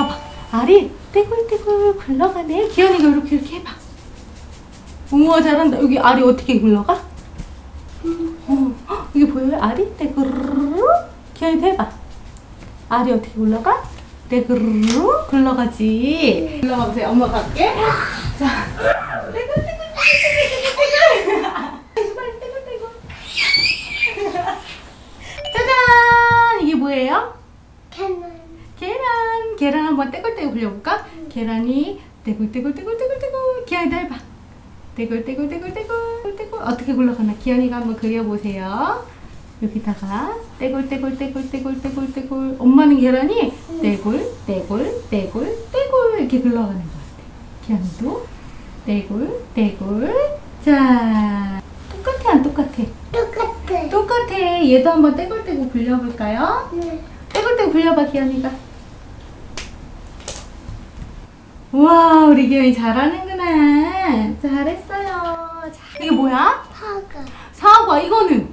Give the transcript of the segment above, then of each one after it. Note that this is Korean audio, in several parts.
봐봐. 알이 떼굴떼굴 굴러가네. 기현이가 이렇게 이렇게 해봐. 우와 잘한다. 여기 알이 어떻게 굴러가? 어, 헉, 이게 보여요? 알이 떼굴 기현이도 해봐. 알이 어떻게 굴러가? 떼굴 굴러가지. 굴러가 보세요. 엄마 갈게. 자, 짜잔! 이게 뭐예요? 계란. 한번 떼굴떼굴 굴려볼까? 계란이 떼굴떼굴떼굴떼굴떼굴. 기현이도 해봐. 떼굴떼굴떼굴떼굴떼굴. 어떻게 굴러가나? 기현이가 한번 그려보세요. 여기다가 떼굴떼굴떼굴떼굴떼굴떼굴. 엄마는 계란이 떼굴떼굴떼굴떼굴 이렇게 굴러가는 것 같아. 기현이도 떼굴떼굴. 자, 똑같아 안 똑같아? 똑같아. 똑같아. 얘도 한번 떼굴떼굴 굴려볼까요? 네. 떼굴떼굴 굴려봐 기현이가 우와 우리 기현이 잘하는구나 잘했어요 자, 이게 뭐야? 파가. 사과 이거는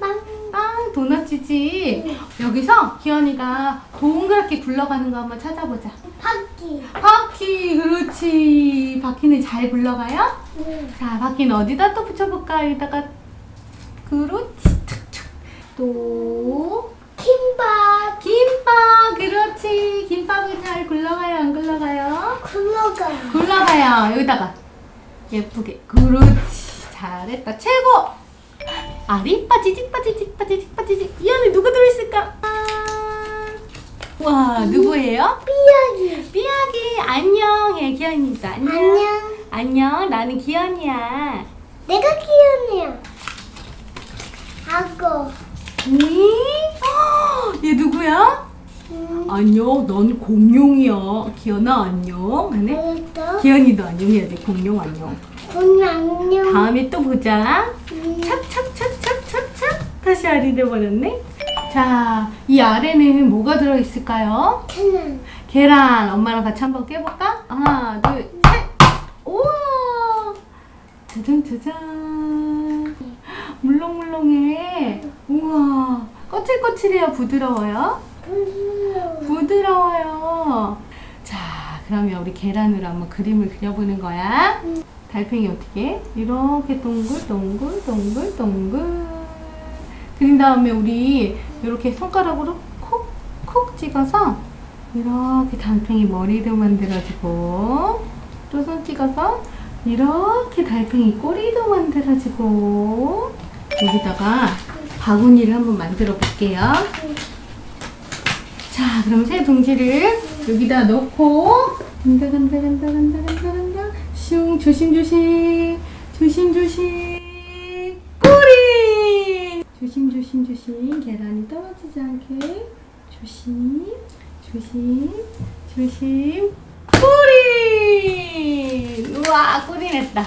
빵. 빵 도넛이지 여기서 기현이가 동그랗게 굴러가는 거 한번 찾아보자 바퀴. 바퀴 그렇지 바퀴는 잘 굴러가요? 네. 자 바퀴는 어디다 또 붙여볼까 여기다가 그렇지 툭툭. 또 김밥. 김밥 그렇지 김밥은 잘 굴러가요 안 굴러가요? 굴러가요. 여기다가 예쁘게 그렇지 잘했다 최고 알이 빠지직 빠지직 빠지직 빠지직 이 안에 누가 들어있을까? 아, 와 누구예요? 삐약이. 삐약이 안녕 해 기현이다 안녕 안녕. 안녕 나는 기현이야 내가 귀여네요. 하고. 음? 얘 누구야? 음. 안녕 넌 공룡이야 기현아 안녕 하네. 기현이도 안녕해야지 공룡 안녕 오늘 안녕. 다음에 또 보자 음. 착착착착착착 다시 알이 돼버렸네 자 이 아래는 뭐가 들어있을까요? 캐논. 계란 엄마랑 같이 한번 깨볼까? 하나 둘 셋 우와 짜잔 짜잔 물렁물렁해 우와 거칠거칠해요 부드러워요? 부드러워. 부드러워요. 자, 그러면 우리 계란으로 한번 그림을 그려보는 거야. 음. 달팽이 어떻게? 이렇게 동글, 동글, 동글, 동글. 그린 다음에 우리 이렇게 손가락으로 콕, 콕 찍어서 이렇게 달팽이 머리도 만들어주고 또 손 찍어서 이렇게 달팽이 꼬리도 만들어주고 여기다가 바구니를 한번 만들어 볼게요. 자, 그럼 새 둥지를 여기다 넣고 간다 간다 간다 간다 간다 간다. 슝 조심조심. 조심조심. 꼬리! 조심조심 조심. 계란이 떨어지지 않게. 조심 조심 조심. 꼬리! 우와 꼬리 냈다